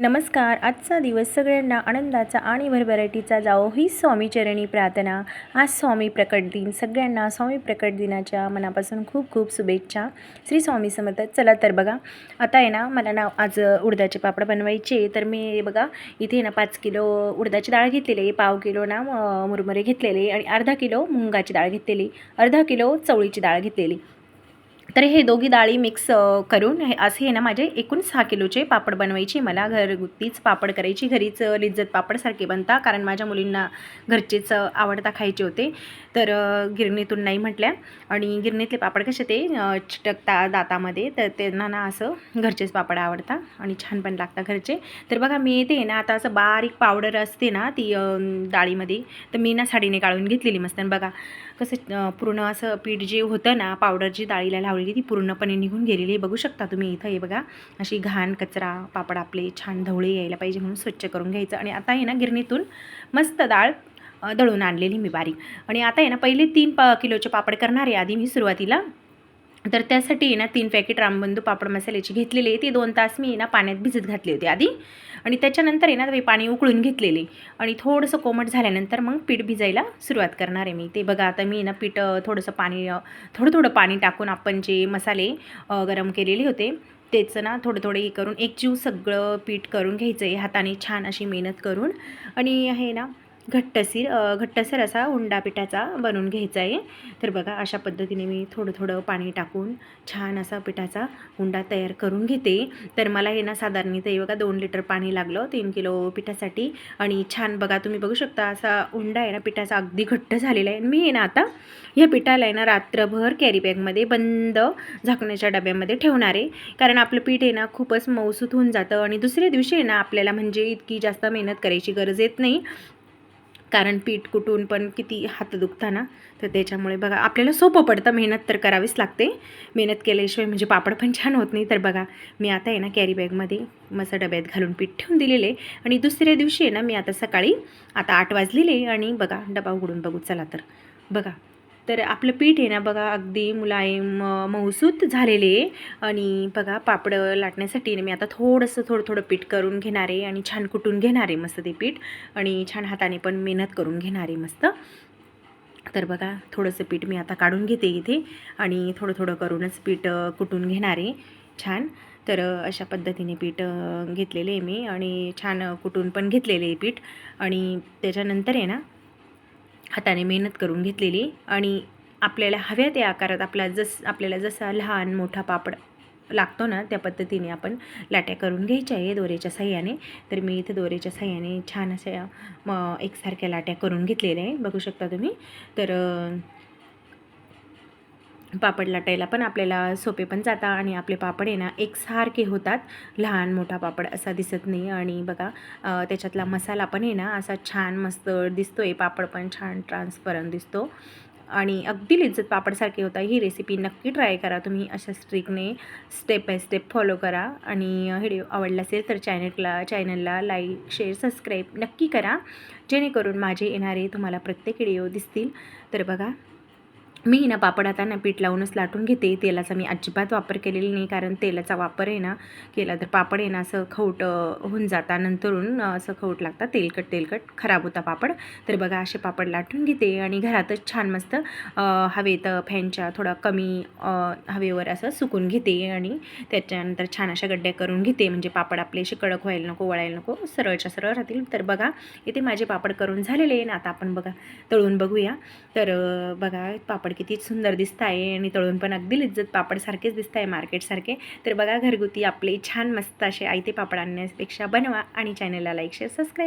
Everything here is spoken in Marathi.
नमस्कार आजचा दिवस सगळ्यांना आनंदाचा आणि भरभराटीचा जावो ही स्वामीचरणी प्रार्थना. आज स्वामी प्रकट दिन. सगळ्यांना स्वामी प्रकट दिनाच्या मनापासून खूप खूप शुभेच्छा. श्री स्वामी समर्थ. चला तर बघा. आता आहे ना मला ना आज उडदाचे पापड बनवायचे तर मी बघा इथे ना पाच किलो उडदाची डाळ घेतलेली पाव किलो ना मुरमुरे घेतलेले आणि अर्धा किलो मुंगाची डाळ घेतलेली अर्धा किलो चवळीची डाळ घेतलेली तर हे दोघी डाळी मिक्स करून हे असे हे ना माझे एकूण सहा किलोचे पापड बनवायचे. मला घरगुतीच पापड करायची. घरीच लिज्जत पापडसारखे बनता कारण माझ्या मुलींना घरचेच आवडता खायचे होते. तर गिरणीतून नाही म्हटल्या. आणि गिरणीतले पापड कसे ते चिटकता दातामध्ये तर त्यांना ना असं घरचेच पापड आवडता आणि छान पण लागतात घरचे. तर बघा मी ते ना आता असं बारीक पावडर असते ना ती डाळीमध्ये तर मी ना साडीने काढून घेतलेली मस्त. आणि बघा कसं पूर्ण असं पीठ जे होतं ना पावडर जी डाळीला लावलेली ती पूर्णपणे निघून गेलेली आहे. बघू शकता तुम्ही इथं हे बघा अशी घाण कचरा पापड आपले छान ढवळे यायला पाहिजे म्हणून स्वच्छ करून घ्यायचं. आणि आता आहे ना गिरणीतून मस्त डाळ दळून आणलेली मी बारीक. आणि आता आहे ना पहिले तीन प किलोचे पापड करणारे आधी मी सुरुवातीला तर त्यासाठी आहे ना तीन पॅकेट रामबंधू पापड मसाल्याची घेतलेली आहे. ती दोन तास मी आहे ना पाण्यात भिजत घातली होती आधी. आणि त्याच्यानंतर आहे ना ते पाणी उकळून घेतलेले. आणि थोडंसं कोमट झाल्यानंतर मग पीठ भिजायला सुरुवात करणार आहे मी. ते बघा आता मी ना पीठ थोडंसं पाणी थोडं थोडं पाणी टाकून आपण जे मसाले गरम केलेले होते त्याचं ना थोडं थोडं हे करून एकजीव सगळं पीठ करून घ्यायचं आहे हाताने छान अशी मेहनत करून. आणि हे ना घट्टसीर घट्टसर असा उंडा पिठाचा बनवून घ्यायचा आहे. तर बघा अशा पद्धतीने मी थोडं थोडं पाणी टाकून छान असा पिठाचा उंडा तयार करून घेते. तर मला हे ना साधारणतः बघा दोन लिटर पाणी लागलं तीन किलो पिठासाठी. आणि छान बघा तुम्ही बघू शकता असा उंडा आहे ना पिठाचा अगदी घट्ट झालेला आहे. आणि मी आहे ना आता या पिठाला आहे ना रात्रभर कॅरी बॅगमध्ये बंद झाकण्याच्या डब्यामध्ये ठेवणार आहे. कारण आपलं पीठ आहे ना खूपच मऊसूत होऊन जातं. आणि दुसऱ्या दिवशी आहे ना आपल्याला म्हणजे इतकी जास्त मेहनत करायची गरज येत नाही. कारण पीठ कुटून पण किती हात दुखता ना तर त्याच्यामुळे बघा आपल्याला सोपं पडतं. मेहनत तर करावीच लागते. मेहनत केल्याशिवाय म्हणजे पापड पण छान होत नाही. तर बघा मी आता आहे ना कॅरी बॅगमध्ये मस्त डब्यात घालून पीठ ठेवून दिलेले आणि दुसऱ्या दिवशी आहे ना मी आता सकाळी आता आठ वाजलेले आणि बघा डबा उघडून बघू. चला तर. बघा तर आपलं पीठ आहे ना बघा अगदी मुलायम मऊसूत झालेले आहे. आणि बघा पापड लाटण्यासाठी मी आता थोडंसं थोडं थोडं पीठ करून घेणार आहे आणि छान कुटून घेणार आहे मस्त ते पीठ. आणि छान हाताने पण मेहनत करून घेणार आहे मस्त. तर बघा थोडंसं पीठ मी आता काढून घेते इथे. आणि थोडं थोडं करूनच पीठ कुटून घेणार आहे. छान. तर अशा पद्धतीने पीठ घेतलेले आहे मी. आणि छान कुटून पण घेतलेले आहे पीठ. आणि त्याच्यानंतर आहे ना हाताने मेहनत करून घेतलेली आणि आपल्याला हव्या त्या आकारात आपला जस आपल्याला जसा लहान मोठा पापड लागतो ना त्या पद्धतीने आपण लाट्या करून घ्यायच्या आहे दोऱ्याच्या साह्याने तर मी इथे दोऱ्याच्या साह्याने छान अशा एकसारख्या लाट्या करून घेतलेल्या आहे. बघू शकता तुम्ही. तर पापड लाटायला पण आपल्याला सोपे पण जातात आणि आपले पापड आहे ना एकसारखे होतात. लहान मोठा पापड असा दिसत नाही आणि बघा त्याच्यातला मसाला पण आहे ना असा छान मस्त दिसतो आहे पापड पण छान ट्रान्सपरंट दिसतो. आणि अगदी लिज्जत पापडसारखे होता ही रेसिपी नक्की ट्राय करा तुम्ही. अशा स्ट्रिकने स्टेप बाय स्टेप फॉलो करा. आणि व्हिडिओ आवडला असेल तर चॅनलला चॅनलला लाईक शेअर सबस्क्राईब नक्की करा. जेणेकरून माझे येणारे तुम्हाला प्रत्येक व्हिडिओ दिसतील. तर बघा मी ना पापड आता पीठ लावूनच लाटून घेते. तेलाचा मी अजिबात वापर केलेला नाही कारण तेलाचा वापर आहे ना केला तर पापड आहे ना असं खवट होऊन जाता. नंतरून असं खवट लागतात तेलकट तेलकट खराब होता पापड. तर बघा असे पापड लाटून घेते आणि घरातच छान मस्त हवेत फॅनच्या थोडा कमी हवेवर असं सुकून घेते आणि त्याच्यानंतर छान अशा गड्ड्या करून घेते. म्हणजे पापड आपले असे कडक व्हायला नको वळायला नको सरळच्या सरळ राहतील. तर बघा इथे माझे पापड करून झालेले आहे ना आता आपण बघा तळून बघूया. तर बघा पापड पापड किती सुंदर दिसत आहे आणि तळून पण अगदी लिज्जत पापडसारखेच दिसत आहे मार्केटसारखे तर बघा घरगुती आपले छान मस्त असे आयते पापड आणण्यापेक्षा बनवा आणि चॅनलला लाईक शेअर सबस्क्राईब